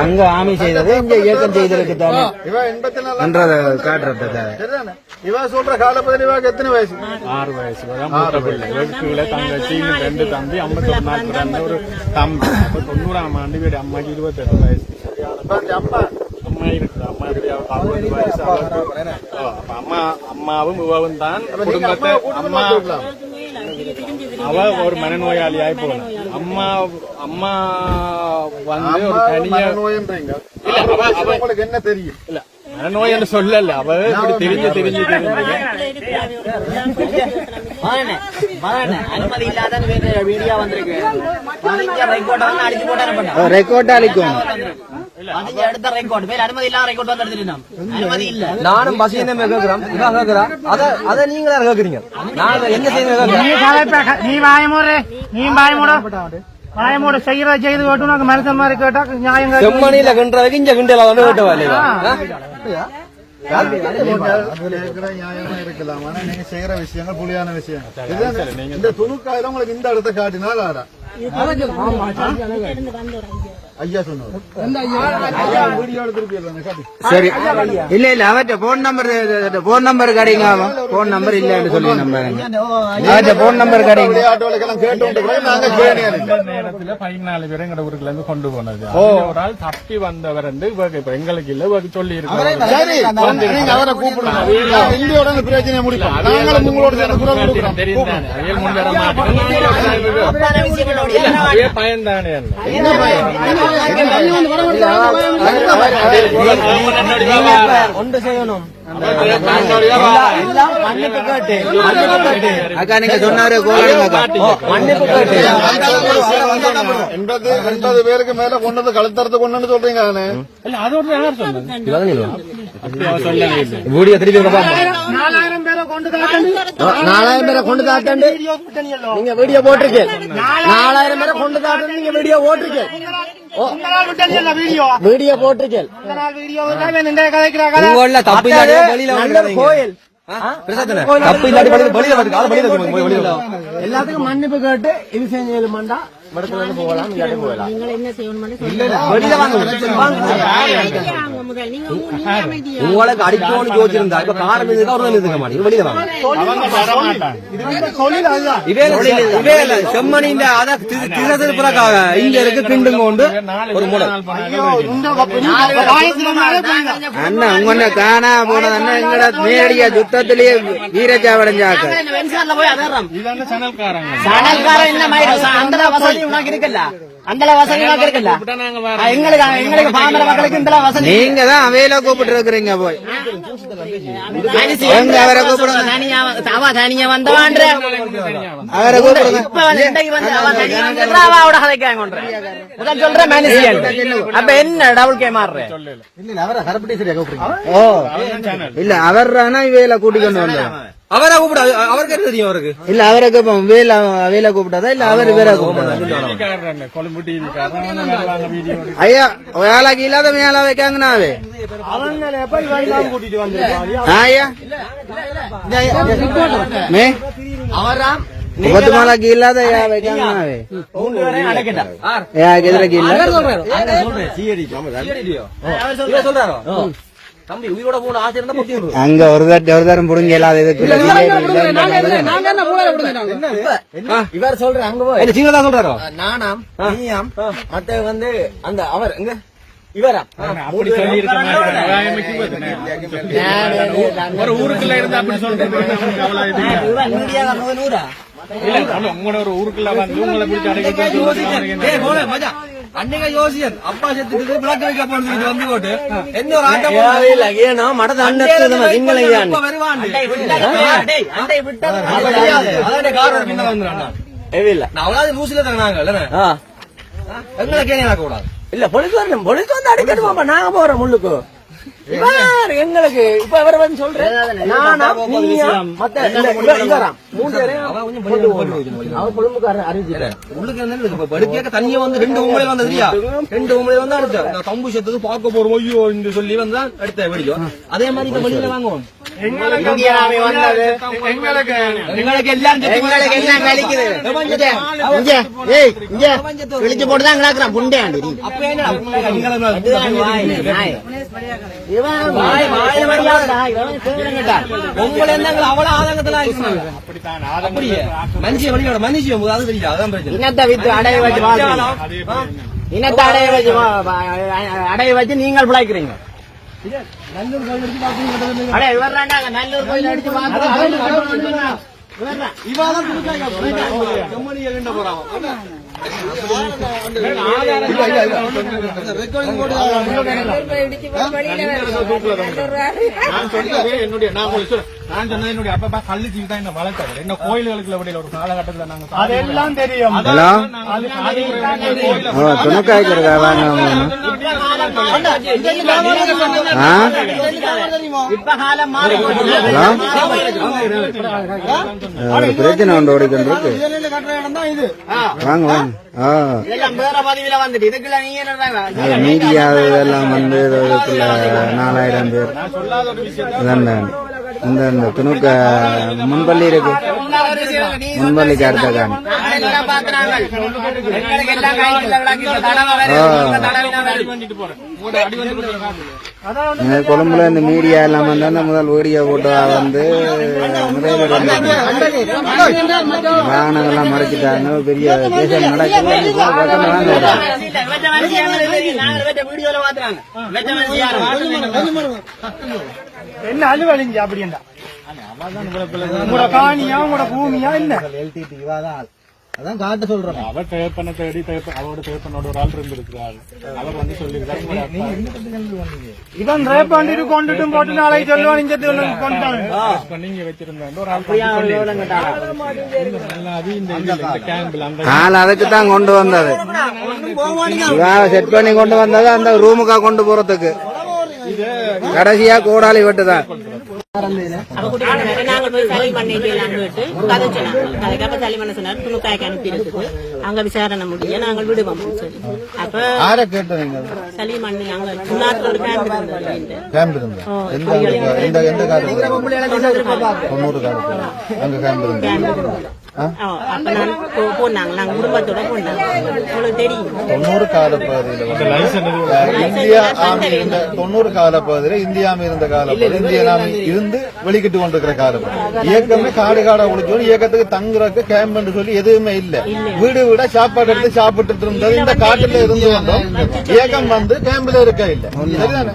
அங்க ஆமி செய்தது இங்க இயக்கம் செய்திருக்கு தானே என்றத காட்டுறது சரிதானே? இவ சொல்ற காலப்பதில் இவாக்கு எத்தனை வயசு? ஆறு வயசு. தான் மூத்த பிள்ளை. தங்கச்சி ரெண்டு தம்பி ஐம்பத்தொரு ரெண்டு ஒரு தம்பி. அப்ப தொண்ணூறாம் ஆண்டு வீடு. அம்மாக்கு இருபத்தெட்டு வயசு. அம்மா அம்மாவும் இவவும் தான் குடும்பத்தை அம்மா அவ ஒரு மனநோயாளியாய் போன அம்மா அம்மா வந்து ஒரு தனியா உங்களுக்கு என்ன தெரியும் இல்ல மனநோய் என்று சொல்லல அவ இப்படி தெரிஞ்சு தெரிஞ்சு தெரிஞ்சு ரெக்கார்ட் வந்து பதினஞ்சு எடுத்த ரெக்கார்ட் பேர் அனுமதி இல்லாத ரெக்கார்ட் வந்து எடுத்துட்டு அனுமதி இல்ல நானும் பசியனே கேக்குறோம் இவன் கேக்குறா அத அத நீங்க தான் கேக்குறீங்க நான் என்ன செய்யணும் நீ கலைப்ப நீ வாயமூடு நீ வாயமூடு வாயமூடு செய்யறத செய்து கேட்டு உனக்கு மனுஷன் மாதிரி கேட்டா நியாயம் கேட்டு செம்மணியில கிண்டுறதுக்கு இங்க கிண்டல வந்து விட்டவா இல்லையா கேட்கிற நியாயமா இருக்கலாம் ஆனா நீங்க செய்யற விஷயங்கள் புலியான விஷயம் இதுதான் இந்த துணுக்காயில உங்களுக்கு இந்த இடத்த காட்டினால் ஆடா சரி இல்ல இல்ல அவற்ற போன் நம்பர் போன் நம்பர் கடைங்க போன் நம்பர் இல்லன்னு சொல்லி நம்பர் அவற்ற போன் நம்பர் கடைங்க நேரத்துல பதினாலு பேர் எங்க ஊருக்குள்ள இருந்து கொண்டு போனது ஒரு ஆள் தப்பி வந்தவர் வந்து இப்ப எங்களுக்கு இல்ல இவருக்கு சொல்லி இருக்காரு சரி நீங்க அவரை இந்தியோட முடிக்கலாம் நாங்களும் உங்களோட தானே என்ன பயம்? ஒன்று செய்யணும் அக்கா நீங்க சொன்னாரு எண்பது எண்பது பேருக்கு மேல கொண்டு சொல்றீங்க இல்லை வீடியோ திருப்பி இங்க பாப்போம். நாலாயிரம் பேரை கொண்டு நாலாயிரம் பேரை கொண்டு நீங்க வீடியோ போட்டிருக்கேன் நாலாயிரம் பேரை கொண்டு காட்டாண்டு நீங்க வீடியோ விட்டல வீடியோ. கதை உங்கள தப்பு நல்ல கோயில். எல்லாத்துக்கும் மன்னிப்பு கேட்டு இது செஞ்சு மாண்டா. மடத்துல போகலாம் போகலாம். உங்களுக்கு அடிக்கணும்னு யோசிச்சிருந்தா இப்ப ஒரு மாட்டீங்க வெளியில வாங்க. இல்ல திசை திருப்புறக்காக இங்க இருக்கு பிண்டும் கொண்டு ஒரு அண்ணா உங்க காணா போனது அண்ணா? எங்கட நேரடியா யுத்தத்திலேயே வீரச்சாவடைஞ்சாக்க அந்த வசதி. உனக்கு இருக்குல்ல? அந்த வசதி உனக்கு இருக்குல்ல? எங்களுக்கு எங்களுக்கு பாமர மக்களுக்கு இந்த வசதி நீங்க தான் அவையில கூப்பிட்டு இருக்கிறீங்க போய். எங்க அவரை கூப்பிடுங்க. தனியா அவ தனியா வந்தவான்ற. அவரை கூப்பிடுங்க இப்ப வந்து இன்றைக்கு வந்து அவ தனியா வந்துடுறா, அவ அவட கதைக்காங்க கொண்டு. முதல் சொல்ற மேனேஜியல் அப்ப என்ன டபுள் கே மாறுற? ஓ இல்ல அவர் தானே இவையில கூட்டிக்கொண்டு வந்தோம் அவரை கூப்பிட அவருக்கு என்ன தெரியும் அவருக்கு இல்ல அவரை கூப்பிடும் வேல அவையில கூப்பிட்டாதா இல்ல அவர் வேற வீடியோ ஐயா வேலைக்கு இல்லாத மேல வைக்காங்கண்ணா அவே ஐயா மே அவராம் முப்பத்து மாலாக்கு இல்லாத யா வைக்காங்கண்ணா அவே மூன்று வரை அடக்கிட்டா யா எதிரக்கு இல்ல தம்பி உயிரோட போன ஆசை இருந்தா பொத்தி விடு. அங்க ஒரு தட்டு ஒரு தரம் புடுங்க இல்லாத இதுக்கு இவர் சொல்ற அங்க போய். என்ன சின்னதா சொல்றாரோ? நானாம் நீயாம் மத்த வந்து அந்த அவர் எங்க? இவரா? அப்படி சொல்லி ஒரு ஊருக்குள்ள இருந்து அப்படி சொல்றேன் உங்களோட ஒரு ஊருக்குள்ள வந்து உங்களை பிடிச்சி அடைக்க அன்னைக்கு யோசியன் அப்பா செத்துக்கு விளக்க வைக்க போனது வந்து போட்டு. என்ன ஒரு ஆட்டம் இல்ல ஏனோ மடத அண்ணன் திங்களையான் வருவான் அண்டை விட்டா டேய் அண்டை விட்டா அதான் கார் பின்ன வந்துடுறான் இல்ல. நான் அவ்வளவு லூசில தராங்க இல்ல ஆ. எங்களை கேணி நடக்க கூடாது. இல்ல பொலிஸ் வரணும் பொலிஸ் வந்து அடிக்கட்டுமாப்பா? நாங்க போறோம் முள்ளுக்கு. இவர் எங்களுக்கு இப்ப அவர் வந்து சொல்றேன். அவர் உள்ளுக்கு தண்ணியை வந்து ரெண்டு உங்களை வந்து ரெண்டு உங்களை வந்து அடுத்த இந்த கம்பு செத்துக்கு பார்க்க போறோம் ஐயோ என்று சொல்லி வந்தா அடுத்த வெடிக்கும். அதே மாதிரி இந்த வெளியில வாங்குவோம். வாய் வழியாதடா, இவன் சேவரங்கட்டா. உங்களை இருந்தாங்க அவ்வளவு ஆதங்கத்துல ஆயிடுச்சு அப்படியே. மனுஷன் வழியோட மனுஷன் அது தெரியாது? அதான் பிரச்சனை. இனத்தை வித்து அடைய வச்சு வாழ்றீங்க. இனத்தை அடைய வச்சு வா- வா- அடைய வச்சு நீங்கள் பிழைக்கிறீங்க. நல்லூர் கோயில் அடிச்சு என்னுடைய நான் சொன்னது என்னுடைய அப்பா தீவி தான் என்ன வளர்த்தாரு என்ன கோயில்களுக்கு விடையில ஒரு காலகட்டத்துல நாங்க அதெல்லாம் தெரியும் ஹலோ? போச்சு. பிரச்சனை உண்டு ஓடிக்கொண்டிருக்கு வாங்க வாங்க மீடியா இதெல்லாம் வந்து நாலாயிரம் பேர். இதாண்ட இந்த இந்த துணுக்க முன்பள்ளி இருக்கு. முன்பள்ளிக்கு அடுத்த காணி கொழும்புல இந்த மீடியா எல்லாம் வந்து முதல் வீடியோ போட்டோ வந்து வாகனங்கள்லாம் மறைச்சிட்டாங்க. பெரிய தேசம் நடக்குது. என்ன அலுவலிங்க அப்படின்னா உங்களோட காணியா உங்களோட பூமியா என்ன? அதான் காட்ட சொல்றேன். அவர் தேப்பனை தேடி தேப்ப அவரோட தேப்பனோட ஒரு ஆள் இருந்திருக்கிறார் அவர் வந்து சொல்லியிருக்காரு இவன் ரேப் பண்ணிட்டு கொண்டுட்டும் போட்டு நாளைக்கு சொல்லுவான் இங்க கொண்டாங்க நீங்க வச்சிருந்தேன். ஒரு ஆள் வந்து சொல்லியிருக்காரு. நல்லா அது இந்த இதுல, இந்த கேம்பில் அந்த ஆள் அதுக்கு தான் கொண்டு வந்தது. செட் பண்ணி கொண்டு வந்தது அந்த ரூமுக்கா கொண்டு போறதுக்கு. கடைசியா கோடாலி வெட்டுதான். நாங்கள் போய் சளி பண்ணிட்டு போயிட்டு கதை சொன்னாங்க சளி பண்ண சொன்னார் துணுக்காய்க்கு அனுப்பி அங்க விசாரணை முடிய நாங்கள் விடுவோம் சொல்லி அப்ப யார கேட்டீங்க சளி பண்ணி அங்க முன்னாள் ஒரு கேம்ப் இருந்தது கேம்ப் எந்த எந்த தொண்ணூறு அங்க கேம்ப் அப்ப நான் போ- போனாங்க. நாங்க குடும்பத்தோட போனாங்க. உங்களுக்கு தெரியும். தொண்ணூறு கால பகுதியில இந்தியா ஆமி இருந்த தொண்ணூறு கால பகுதியில இந்தியா ஆமி இருந்த கால பகுதி இந்திய ஆமி இருந்து வெளிக்கிட்டு கொண்டிருக்கிற காலம் இயக்கமே காடு காடா ஒழிச்சு இயக்கத்துக்கு தங்குறதுக்கு கேம்ப் சொல்லி எதுவுமே இல்ல. வீடு வீடா சாப்பாடு எடுத்து சாப்பிட்டுட்டு இருந்தது. இந்த காட்டுல இருந்து வந்தோம். இயக்கம் வந்து கேம்ப்ல இருக்க இல்ல. சரிதானே?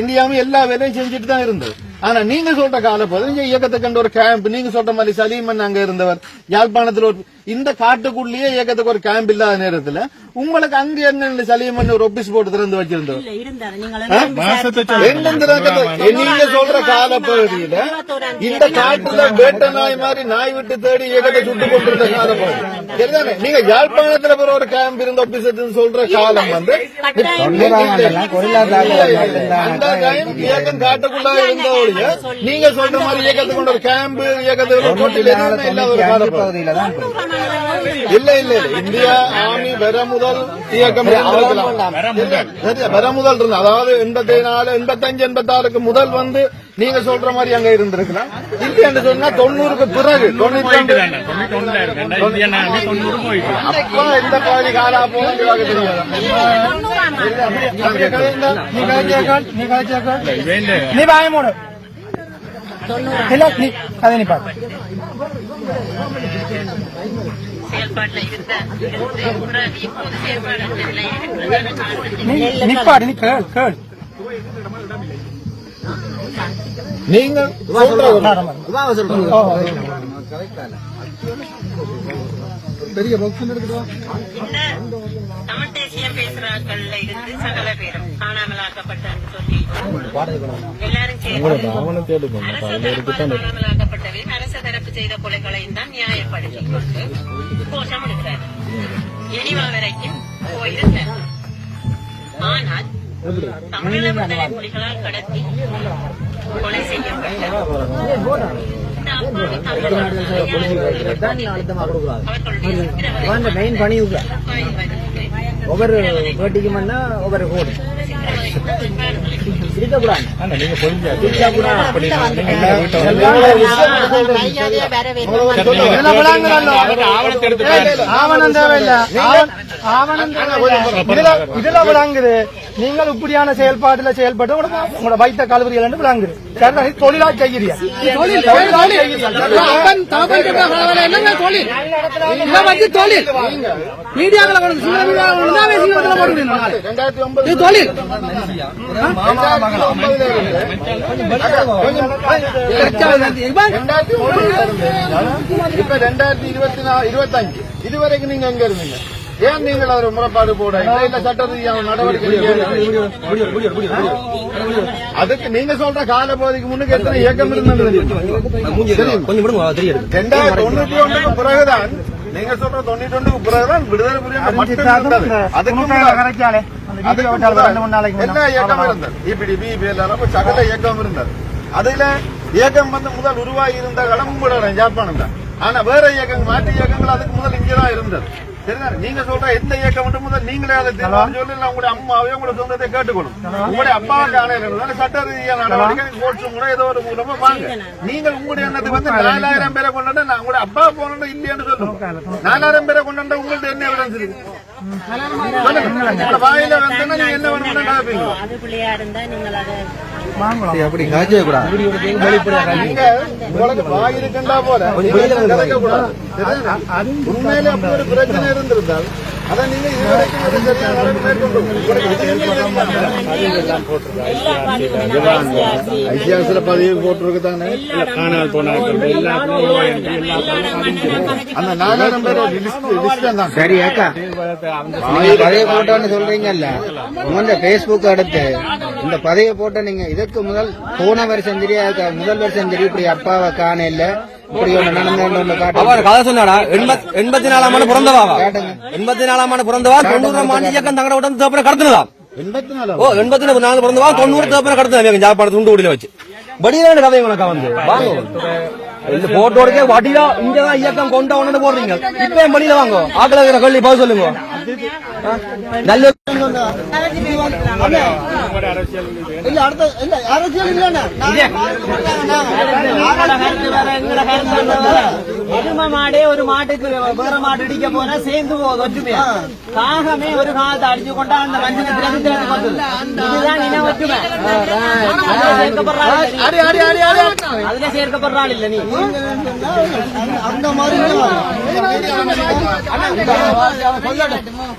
இந்தியாவும் எல்லா வேலையும் செஞ்சுட்டு தான் இருந்தது. ஆனா நீங்க சொல்ற கால பதினஞ்சு இயக்கத்தை கண்ட ஒரு கேம்ப் நீங்க சொல்ற மாதிரி சலீமன் அங்க இருந்தவர் யாழ்ப்பாணத்துல ஒரு இந்த காட்டுக்குள்ளேயே இயக்கத்துக்கு ஒரு கேம்ப் இல்லாத நேரத்துல உங்களுக்கு அங்க என்ன சலீமன் ஒரு ஒபிஸ் போட்டு திறந்து வச்சிருந்தவர் இல்ல இருந்தாரு. நீங்கள் எங்கிருந்து இருக்குது? நீங்க சொல்ற காலப்பகுதியில இந்த காட்டுல வேட்ட நாய் மாதிரி நாய் விட்டு தேடி இயக்கத்தை சுட்டு கொண்டிருந்த காலப்பகுதி சரிதானே? நீங்க யாழ்ப்பாணத்துல பிற ஒரு கேம்ப் இருந்த ஆபீசர் சொல்ற காலம் வந்து அந்த டைம் இயக்கம் காட்டுக்குள்ள இருந்த ஒழிய நீங்க சொல்ற மாதிரி இயக்கத்துக்கு கொண்ட ஒரு கேம்ப் இயக்கத்துக்கு ஒரு இல்ல இல்ல இல்ல. இந்தியா ஆர்மி வர முதல் இயக்கம் இருந்திருக்கலாம். சரியா, வர முதல். இருந்து அதாவது எண்பத்தி நாலு எண்பத்தஞ்சு எண்பத்தாறுக்கு முதல் வந்து நீங்க சொல்ற மாதிரி அங்க இருந்திருக்கலாம். இல்லைன்னு சொன்னா தொண்ணூறுக்கு பிறகு தொண்ணூத்தி அப்ப எந்த பகுதி காலா நீ கழிச்சேக்கால் நீ கழிச்சேக்கால் இவன் நீ வாய மூடு இல்ல நீ கதை நீ பாரு நீ நிப்பாடு நீ கேள் கேள். நீங்க சொல்றது தமிழ் தேசியம் பேசுறாக்கள்ல இருந்து சகல பேரும் காணாமலாக்கப்பட்ட சொல்லி எல்லாரும் சேர்ந்து அரச தரப்பால் காணாமலாக்கப்பட்டவை. அரச தரப்பு செய்த கொலைகளையும் தான் நியாயப்படுத்தி கொண்டு கோஷம் எடுக்கிறார் எனிவா வரைக்கும் போயிருந்தார். ஆனால் தமிழக விடுதலை புலிகளால் கடத்தி கொலை செய்யப்பட்ட ஒவ்வொரு பேட்டிக்கு ஒவ்வொரு கோடி. இருக்கக்கூடாது இதுல விளங்குறல்லோ. ஆவணத்தை எடுத்து ஆவணம் தேவையில்லை. ஆவண- ஆவணம் தேவையில்லை. இதுல இதுல விளங்குது. நீங்கள் இப்படியான செயல்பாட்டுல செயல்பட்டு உங்களோட வைத்த கல்லூரிகள் என்று விளங்குது. சரி, இது தொழிலா செய்கிறீங்க தொழில். தொழிலா? ரெண்டாயிரத்தி ஒன்பது தொழில். ஒன்பதுல ரெண்டாயிரத்தி ஒன்பது. இப்ப ரெண்டாயிரத்தி இருபத்தி நாலு இருபத்தஞ்சு. இதுவரைக்கும் நீங்க எங்க இருந்தீங்க? ஏன் நீங்கள் அவர் முறைப்பாடு போட? இல்ல சட்ட ரீதியான நடவடிக்கை? அதுக்கு நீங்க சொல்ற கால பகுதிக்கு முன்னுக்கு எத்தனை இயக்கம் இருந்தது? ரெண்டாயிரத்தி தொண்ணூத்தி ஒன்றுக்கு பிறகுதான் நீங்க சொல்ற தொண்ணூத்தி ஒன்றுக்கு பிறகுதான் விடுதலை அதுக்கு எல்லா இயக்கம் இருந்தது. இபிடி பிபிஎல் அப்ப சகல இயக்கம் இருந்தது. அதுல இயக்கம் வந்து முதல் உருவாகி இருந்த இடம் கூட ஜாப்பானம் தான். ஆனா வேற இயக்கங்கள் மாற்று இயக்கங்கள் அதுக்கு முதல் இங்கதான் இருந்தது. சரிதானே? நீங்க சொல்ற எந்த இயக்கம் மட்டும் நீங்களே அதை தீர்மானம் சொல்லி இல்ல உங்களுடைய அம்மாவையும் உங்களுடைய சொந்தத்தை கேட்டுக்கணும் உங்களுடைய அப்பாவுக்கு ஆணையம் சட்ட ரீதியான நடவடிக்கை கோர்ட்ஸ் மூலம் ஏதோ ஒரு மூலமா வாங்க. நீங்கள் உங்களுடைய எண்ணத்துக்கு வந்து நாலாயிரம் பேரை கொண்டாட நான் உங்களுடைய அப்பா போனோம் இல்லையான்னு சொல்லுங்க. நாலாயிரம் பேரை கொண்டாட உங்கள்ட்ட என்ன எவிடன்ஸ் இருக்கு? வாயில வந்தா நீங்க என்ன வேணும்னு பிள்ளையா இருந்தா நீங்கள் அதை அப்படி காய்ச்சவே கூடாது? உண்மையிலே அப்படி ஒரு பிரச்சனை இருந்திருந்தால் அதை நீங்க ஐசிஆர்ஸ்ல பதிவு போட்டிருக்கு தானே போனார்கள் எல்லாத்துக்கும் அந்த நாலாயிரம் பேர் சரி அக்கா பழைய போட்டோன்னு சொல்றீங்கல்ல. உங்க பேஸ்புக் எடுத்து இந்த பழைய போட்டோ நீங்க இதற்கு முதல் போன வருஷம் தெரியாது முதல் வருஷம் தெரியும். இப்படி அப்பாவை காண இல்ல. அவர் கதை சொன்னாடா எண்பத் எண்பத்தி நாலாம் ஆண்டு பிறந்தவா. எண்பத்தி நாலாம் ஆண்டு பிறந்தவா? தொண்ணூறாம் ஆண்டு இயக்கம் தங்கட விட்டு தேப்பன கடத்தினதா? ஓ எண்பத்தி நாலு பிறந்தவா? தொண்ணூறு தேப்பன கடத்தினா ஜாப்பாடு துண்டு குடியில வச்சு. வடியிலான கதை உனக்கு வந்து. வாங்க. இந்த போட்டோடக்கே வடியா இங்கதான் இயக்கம் கொண்ட உடனே போடுறீங்க. இப்ப என் வழியில வாங்க? ஆக்கல கள்ளி பதில் சொல்லுங்க. ஆ? நல்ல எரும மாடே ஒரு மாட்டுக்கு வேற மாட்டு அடிக்க போனா சேர்ந்து போகுது ஒற்றுமையா காகமே ஒரு காலத்தை அடிச்சு கொண்டா அந்த மஞ்சள் திரண்டு வந்தது இதுதான் இன ஒற்றுமை அதுல சேர்க்கப்படுற ஆள் இல்ல நீ. அந்த மாதிரி ஆள் இல்ல நீ